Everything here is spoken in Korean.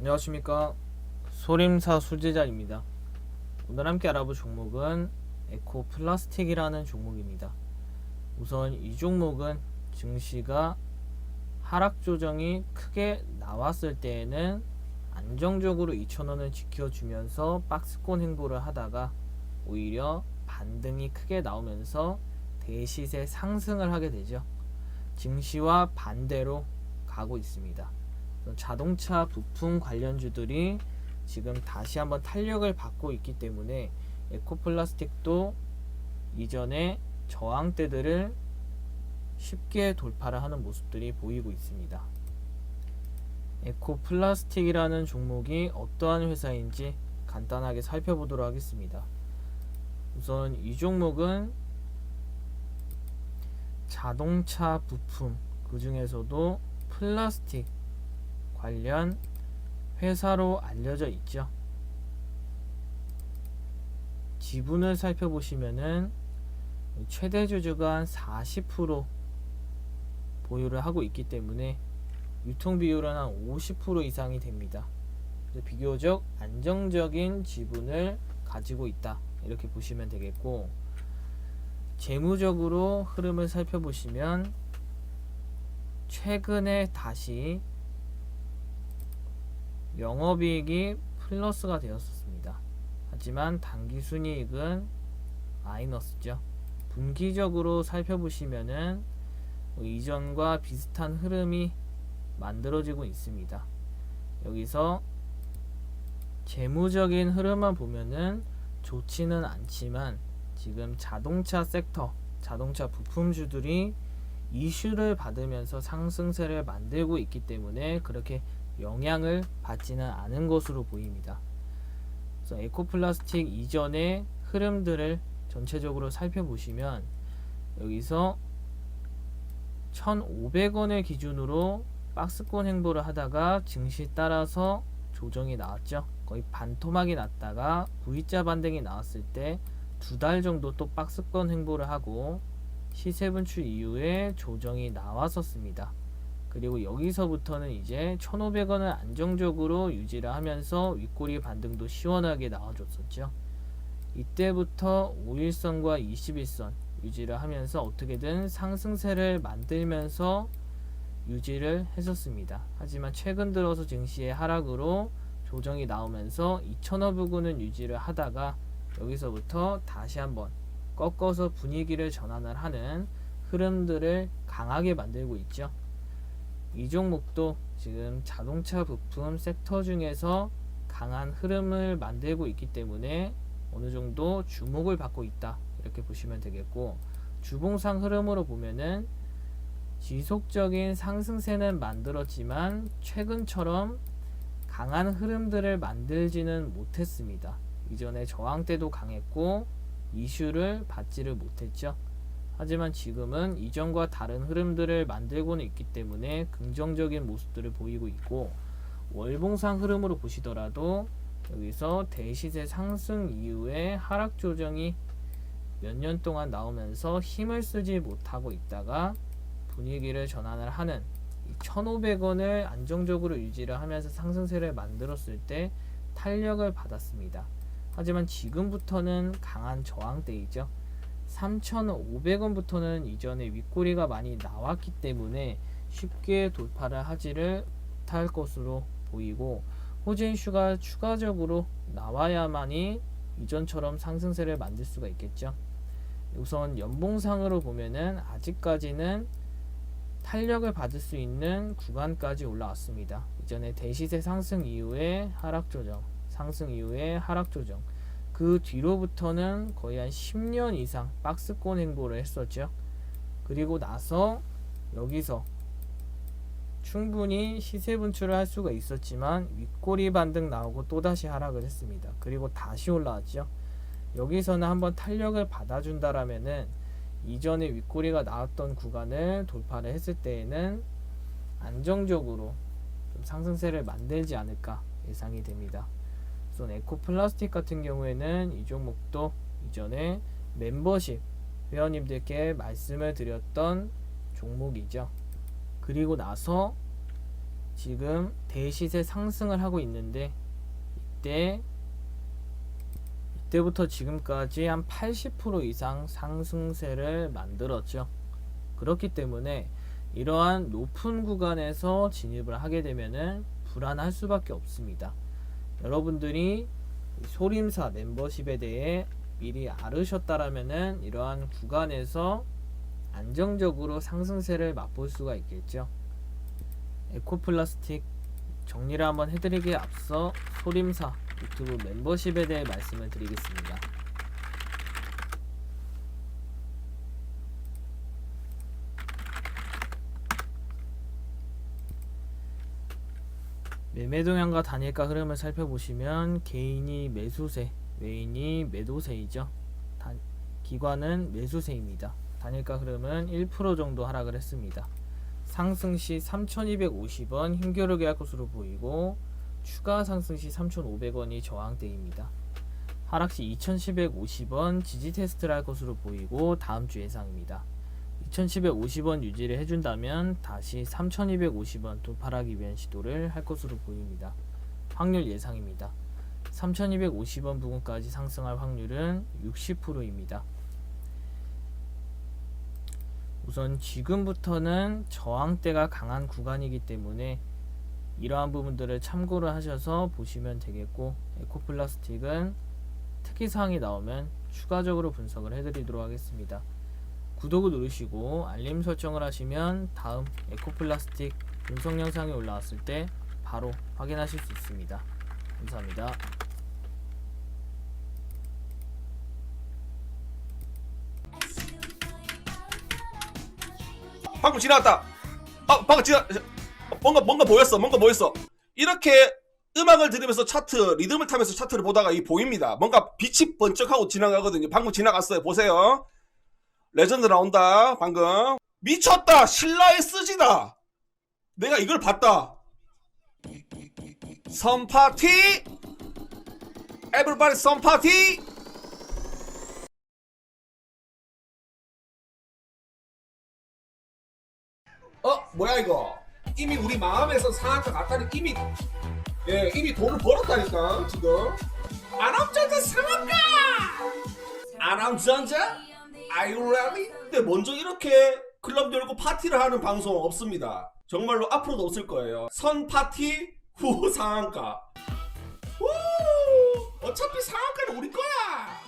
안녕하십니까? 소림사 수제자입니다. 오늘 함께 알아볼 종목은 에코 플라스틱이라는 종목입니다. 우선 이 종목은 증시가 하락 조정이 크게 나왔을 때에는 안정적으로 2,000원을 지켜주면서 박스권 행보를 하다가 오히려 반등이 크게 나오면서 대시세 상승을 하게 되죠. 증시와 반대로 가고 있습니다 자동차 부품 관련주들이 지금 다시 한번 탄력을 받고 있기 때문에 에코플라스틱도 이전에 저항대들을 쉽게 돌파를 하는 모습들이 보이고 있습니다. 에코플라스틱이라는 종목이 어떠한 회사인지 간단하게 살펴보도록 하겠습니다. 우선 이 종목은 자동차 부품 그 중에서도 플라스틱 관련 회사로 알려져 있죠. 지분을 살펴보시면은 최대 주주가 한 40% 보유를 하고 있기 때문에 유통 비율은 한 50% 이상이 됩니다. 그래서 비교적 안정적인 지분을 가지고 있다. 이렇게 보시면 되겠고 재무적으로 흐름을 살펴보시면 최근에 다시 영업이익이 플러스가 되었습니다. 하지만 당기순이익은 마이너스죠. 분기적으로 살펴보시면은 뭐 이전과 비슷한 흐름이 만들어지고 있습니다. 여기서 재무적인 흐름만 보면은 좋지는 않지만 지금 자동차 섹터, 자동차 부품주들이 이슈를 받으면서 상승세를 만들고 있기 때문에 그렇게 영향을 받지는 않은 것으로 보입니다. 그래서 에코플라스틱 이전의 흐름들을 전체적으로 살펴보시면 여기서 1,500원을 기준으로 박스권 행보를 하다가 증시 따라서 조정이 나왔죠. 거의 반토막이 났다가 V자 반등이 나왔을 때 두 달 정도 또 박스권 행보를 하고 시세 분출 이후에 조정이 나왔었습니다. 그리고 여기서부터는 이제 1,500원을 안정적으로 유지를 하면서 윗꼬리 반등도 시원하게 나와줬었죠. 이때부터 5일선과 21선 유지를 하면서 어떻게든 상승세를 만들면서 유지를 했었습니다. 하지만 최근 들어서 증시의 하락으로 조정이 나오면서 2,500원은 유지를 하다가 여기서부터 다시 한번 꺾어서 분위기를 전환을 하는 흐름들을 강하게 만들고 있죠. 이 종목도 지금 자동차 부품 섹터 중에서 강한 흐름을 만들고 있기 때문에 어느 정도 주목을 받고 있다 이렇게 보시면 되겠고 주봉상 흐름으로 보면은 지속적인 상승세는 만들었지만 최근처럼 강한 흐름들을 만들지는 못했습니다. 이전에 저항 때도 강했고 이슈를 받지를 못했죠. 하지만 지금은 이전과 다른 흐름들을 만들고는 있기 때문에 긍정적인 모습들을 보이고 있고 월봉상 흐름으로 보시더라도 여기서 대시세 상승 이후에 하락 조정이 몇 년 동안 나오면서 힘을 쓰지 못하고 있다가 분위기를 전환을 하는 1,500원을 안정적으로 유지를 하면서 상승세를 만들었을 때 탄력을 받았습니다. 하지만 지금부터는 강한 저항대이죠. 3,500원부터는 이전에 윗꼬리가 많이 나왔기 때문에 쉽게 돌파를 하지를 못할 것으로 보이고 호재 이슈가 추가적으로 나와야만이 이전처럼 상승세를 만들 수가 있겠죠. 우선 연봉상으로 보면은 아직까지는 탄력을 받을 수 있는 구간까지 올라왔습니다. 이전에 대시세 상승 이후에 하락 조정, 상승 이후에 하락 조정, 그 뒤로부터는 거의 한 10년 이상 박스권 행보를 했었죠. 그리고 나서 여기서 충분히 시세 분출을 할 수가 있었지만 윗꼬리 반등 나오고 또다시 하락을 했습니다. 그리고 다시 올라왔죠. 여기서는 한번 탄력을 받아준다라면은 이전에 윗꼬리가 나왔던 구간을 돌파를 했을 때에는 안정적으로 좀 상승세를 만들지 않을까 예상이 됩니다. 우선 에코플라스틱 같은 경우에는 이 종목도 이전에 멤버십 회원님들께 말씀을 드렸던 종목이죠. 그리고 나서 지금 대시세 상승을 하고 있는데 이때 이때부터 지금까지 한 80% 이상 상승세를 만들었죠. 그렇기 때문에 이러한 높은 구간에서 진입을 하게 되면은 불안할 수밖에 없습니다. 여러분들이 이 소림사 멤버십에 대해 미리 알으셨다라면은 이러한 구간에서 안정적으로 상승세를 맛볼 수가 있겠죠. 에코플라스틱 정리를 한번 해드리기에 앞서 소림사 유튜브 멤버십에 대해 말씀을 드리겠습니다. 매매 동향과 단일가 흐름을 살펴보시면 개인이 매수세, 외인이 매도세이죠. 단, 기관은 매수세입니다. 단일가 흐름은 1% 정도 하락을 했습니다. 상승 시 3,250원 힘겨루게 할 것으로 보이고 추가 상승 시 3,500원이 저항대입니다. 하락 시 2,750원 지지 테스트를 할 것으로 보이고 다음 주 예상입니다. 2,750원 유지를 해준다면 다시 3,250원 돌파하기 위한 시도를 할 것으로 보입니다. 확률 예상입니다. 3,250원 부근까지 상승할 확률은 60%입니다. 우선 지금부터는 저항대가 강한 구간이기 때문에 이러한 부분들을 참고를 하셔서 보시면 되겠고 에코플라스틱은 특이사항이 나오면 추가적으로 분석을 해드리도록 하겠습니다. 구독을 누르시고 알림 설정을 하시면 다음 에코플라스틱 분석 영상이 올라왔을 때 바로 확인하실 수 있습니다. 감사합니다. 방금 지나갔다. 아, 방금 지나. 뭔가 뭔가 보였어. 뭔가 보였어. 이렇게 음악을 들으면서 차트 리듬을 타면서 차트를 보다가 이 보입니다. 뭔가 빛이 번쩍하고 지나가거든요. 방금 지나갔어요. 보세요. 레전드 나온다. 방금 미쳤다. 신라의 쓰지다. 내가 이걸 봤다. 선파티. 에브리바디 선파티. 어 뭐야 이거 이미 우리 마음에서 상한가 갔다니 이미 예 이미 돈을 벌었다니까 지금 아람전자 상한가 아람전자 Are you? 근데 먼저 이렇게 클럽 열고 파티를 하는 방송 없습니다. 정말로 앞으로도 없을 거예요. 선 파티 후 상한가. 우! 어차피 상한가는 우리 거야